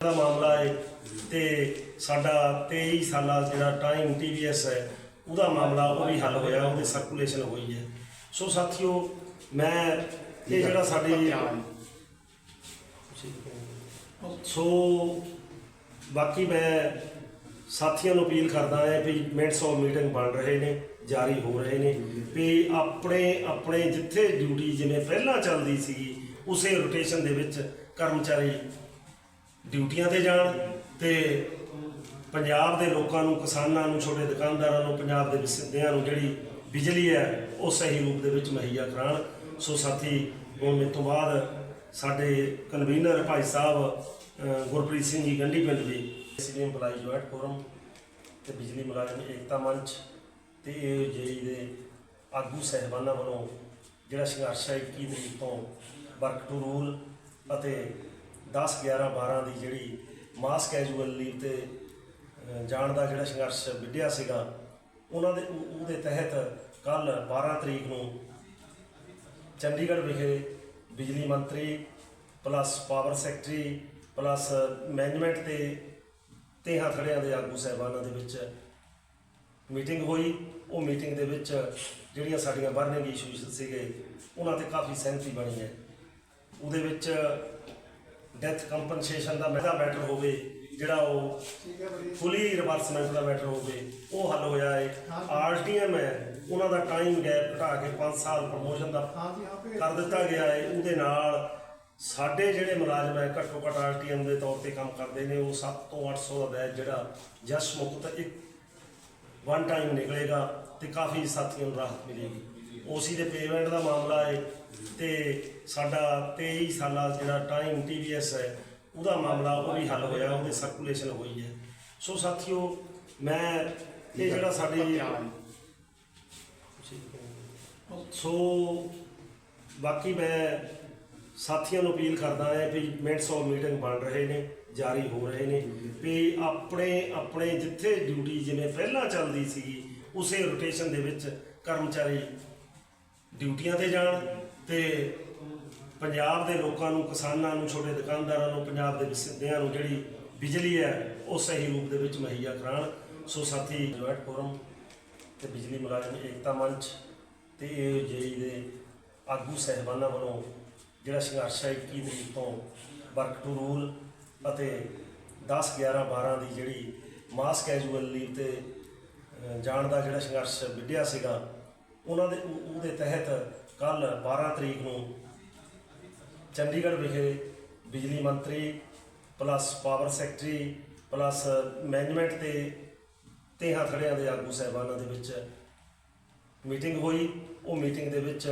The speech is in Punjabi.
ਦਾ ਮਾਮਲਾ ਹੈ ਤੇ ਸਾਡਾ 23 ਸਾਲਾ ਜਿਹੜਾ ਟਾਈਮ ਟੀਵੀਐਸ ਹੈ, ਉਹਦਾ ਮਾਮਲਾ ਉਹ ਵੀ ਹੱਲ ਹੋਇਆ, ਉਹਦੇ ਸਰਕੂਲੇਸ਼ਨ ਹੋਈ ਹੈ। ਸੋ ਸਾਥੀਓ, ਮੈਂ ਇਹ ਜਿਹੜਾ ਸਾਡੀ ਸੋ ਬਾਕੀ ਮੈਂ ਸਾਥੀਆਂ ਨੂੰ ਅਪੀਲ ਕਰਦਾ ਹਾਂ ਵੀ ਮਿੰਟਸ ਆਫ ਮੀਟਿੰਗ ਬਣ ਰਹੇ ਨੇ, ਜਾਰੀ ਹੋ ਰਹੇ ਨੇ, ਵੀ ਆਪਣੇ ਆਪਣੇ ਜਿੱਥੇ ਡਿਊਟੀ ਜਿਵੇਂ ਪਹਿਲਾਂ ਚੱਲਦੀ ਸੀਗੀ, ਉਸੇ ਰੋਟੇਸ਼ਨ ਦੇ ਵਿੱਚ ਕਰਮਚਾਰੀ ਡਿਊਟੀਆਂ ਤੇ ਜਾਣ ਤੇ ਪੰਜਾਬ ਦੇ ਲੋਕਾਂ ਨੂੰ, ਕਿਸਾਨਾਂ ਨੂੰ, ਛੋਟੇ ਦੁਕਾਨਦਾਰਾਂ ਨੂੰ, ਪੰਜਾਬ ਦੇ ਵਸਿੰਦਿਆਂ ਨੂੰ ਜਿਹੜੀ ਬਿਜਲੀ ਹੈ, ਉਹ ਸਹੀ ਰੂਪ ਦੇ ਵਿੱਚ ਮੁਹੱਈਆ ਕਰਾਉਣ। ਸੋ ਸਾਥੀ, ਹੁਣ ਮੇਰੇ ਤੋਂ ਬਾਅਦ ਸਾਡੇ ਕਨਵੀਨਰ ਭਾਈ ਸਾਹਿਬ ਗੁਰਪ੍ਰੀਤ ਸਿੰਘ ਜੀ ਗੰਢੀ ਪਿੰਡ ਦੇ ਸਿਵਲ ਇੰਪਲਾਈ ਜੁਆਇੰਟ ਫੋਰਮ ਤੇ ਬਿਜਲੀ ਮੁਲਾਜ਼ਮ ਏਕਤਾ ਮੰਚ ਤੇ ਇਹ ਜੇਈ ਦੇ ਆਗੂ ਸਹਿਬਾਨਾਂ ਵੱਲੋਂ ਜਿਹੜਾ ਸੰਘਰਸ਼ ਹੈ 21 ਤਰੀਕ ਤੋਂ ਵਰਕ ਟੂ ਰੂਲ ਅਤੇ 10 11 12 ਦੀ ਜਿਹੜੀ ਮਾਸ ਕੈਜੂਅਲ ਲੀਵ ਤੇ ਜਾਣ ਦਾ ਜਿਹੜਾ ਸੰਘਰਸ਼ ਵਿੱਢਿਆ ਸੀਗਾ, ਉਹਨਾਂ ਦੇ ਉਹਦੇ ਤਹਿਤ ਕੱਲ 12 ਤਰੀਕ ਨੂੰ ਚੰਡੀਗੜ੍ਹ ਵਿਖੇ ਬਿਜਲੀ ਮੰਤਰੀ plus power secretary plus management ਤੇ ਤੇਹਾਂ ਖੜਿਆਂ ਦੇ ਆਗੂ ਸਹਿਬਾਨਾਂ ਦੇ ਵਿੱਚ ਮੀਟਿੰਗ ਹੋਈ। ਉਹ ਮੀਟਿੰਗ ਦੇ ਵਿੱਚ ਜਿਹੜੀਆਂ ਸਾਡੀਆਂ ਬਰਨਿੰਗ ਇਸ਼ੂਜ਼ ਸੀਗੇ, ਉਹਨਾਂ ਤੇ ਕਾਫੀ ਸਹਿਮਤੀ ਬਣੀ ਹੈ। ਉਹਦੇ ਵਿੱਚ ਡੈਥ ਕੰਪਨਸੇਸ਼ਨ ਦਾ ਮੈਟਰ ਹੋਵੇ ਜਿਹੜਾ ਉਹ ਫੁੱਲੀ ਰਿਵਰਸਮੈਂਟ ਦਾ ਮੈਟਰ ਹੋਵੇ ਉਹ ਹੱਲ ਹੋਇਆ ਹੈ। ਆਰਟੀਐਮ ਹੈ ਉਹਨਾਂ ਦਾ ਟਾਈਮ ਗੈਪ ਘਟਾ ਕੇ 5 ਸਾਲ ਪ੍ਰਮੋਸ਼ਨ ਦਾ ਕਰ ਦਿੱਤਾ ਗਿਆ ਹੈ। ਉਹਦੇ ਨਾਲ ਸਾਡੇ ਜਿਹੜੇ ਮੁਲਾਜ਼ਮ ਹੈ ਘੱਟੋ ਘੱਟ ਆਰਟੀਐਮ ਦੇ ਤੌਰ ਤੇ ਕੰਮ ਕਰਦੇ ਨੇ ਉਹ 7 ਤੋਂ 800 ਦਾ ਬੈਚ ਜਿਹੜਾ ਜਸ ਮੁਕਤ ਇੱਕ ਵਨ ਟਾਈਮ ਨਿਕਲੇਗਾ। ਤੇ ਕਾਫੀ ਸਾਥੀਆਂ ਨੂੰ ਰਾਹਤ ਮਿਲੇਗੀ ਓਸੀ ਦੇ ਪੇਮੈਂਟ ਦਾ ਮਾਮਲਾ ਹੈ ਤੇ ਸਾਡਾ 23 ਸਾਲਾ ਜਿਹੜਾ ਟਾਈਮ ਟੀਵੀਐਸ ਹੈ, ਉਹਦਾ ਮਾਮਲਾ ਉਹ ਵੀ ਹੱਲ ਹੋਇਆ, ਉਹਦੇ ਸਰਕੂਲੇਸ਼ਨ ਹੋਈ ਹੈ। ਸੋ ਸਾਥੀਓ, ਮੈਂ ਇਹ ਜਿਹੜਾ ਸਾਡੀ ਸੋ ਬਾਕੀ ਮੈਂ ਸਾਥੀਆਂ ਨੂੰ ਅਪੀਲ ਕਰਦਾ ਹਾਂ ਵੀ ਮਿੰਟਸ ਆਫ ਮੀਟਿੰਗ ਬਣ ਰਹੇ ਨੇ, ਜਾਰੀ ਹੋ ਰਹੇ ਨੇ। ਵੀ ਆਪਣੇ ਆਪਣੇ ਜਿੱਥੇ ਡਿਊਟੀ ਜਿਵੇਂ ਪਹਿਲਾਂ ਚੱਲਦੀ ਸੀਗੀ ਉਸੇ ਰੋਟੇਸ਼ਨ ਦੇ ਵਿੱਚ ਕਰਮਚਾਰੀ ਡਿਊਟੀਆਂ ਤੇ ਜਾਣ ਤੇ ਪੰਜਾਬ ਦੇ ਲੋਕਾਂ ਨੂੰ, ਕਿਸਾਨਾਂ ਨੂੰ, ਛੋਟੇ ਦੁਕਾਨਦਾਰਾਂ ਨੂੰ, ਪੰਜਾਬ ਦੇ ਵਸਿੰਦਿਆਂ ਨੂੰ ਜਿਹੜੀ ਬਿਜਲੀ ਹੈ, ਉਹ ਸਹੀ ਰੂਪ ਦੇ ਵਿੱਚ ਮੁਹੱਈਆ ਕਰਾਉਣ। ਸੋ ਸਾਥੀ, ਜੁਆਇੰਟ ਫੋਰਮ ਤੇ ਬਿਜਲੀ ਮੁਲਾਜ਼ਮ ਏਕਤਾ ਮੰਚ ਤੇ ਇਹ ਜੇਈ ਦੇ ਆਗੂ ਸਹਿਬਾਨਾਂ ਵੱਲੋਂ ਜਿਹੜਾ ਸੰਘਰਸ਼ ਹੈ 21 ਤਰੀਕ ਤੋਂ ਵਰਕ ਟੂ ਰੂਲ ਅਤੇ 10 11 12 ਦੀ ਜਿਹੜੀ ਮਾਸ ਕੈਜੂਅਲ ਲੀਵ ਤੇ ਜਾਣ ਦਾ ਜਿਹੜਾ ਸੰਘਰਸ਼ ਵਿੱਢਿਆ ਸੀਗਾ, ਉਹਨਾਂ ਦੇ ਉਹਦੇ ਤਹਿਤ ਕੱਲ 12 ਤਰੀਕ ਨੂੰ ਚੰਡੀਗੜ੍ਹ ਵਿਖੇ ਬਿਜਲੀ ਮੰਤਰੀ plus power secretary plus management ਤੇ ਤੇਹਾਂ ਖੜਿਆਂ ਦੇ ਆਗੂ ਸਹਿਬਾਨਾਂ ਦੇ ਵਿੱਚ ਮੀਟਿੰਗ ਹੋਈ। ਉਹ ਮੀਟਿੰਗ ਦੇ ਵਿੱਚ